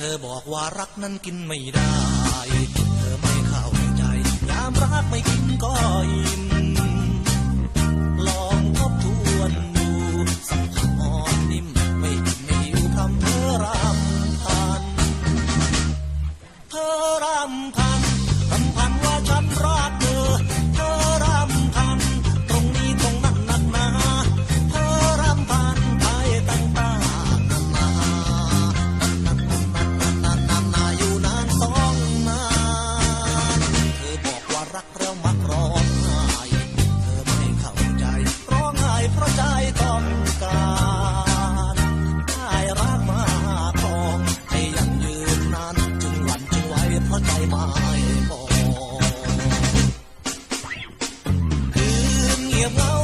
เธอบอกว่ารักนั้นกินไม่ได้ เธอไม่เข้าใจ ยามรักไม่กินก็อิ่มลองทบทวนดูสัมผัสอ่อนนิ่มไม่อิ่มไม่อยู่ทำเธอรำพัน เธอรำพันรำพันว่าฉันรัก tiembla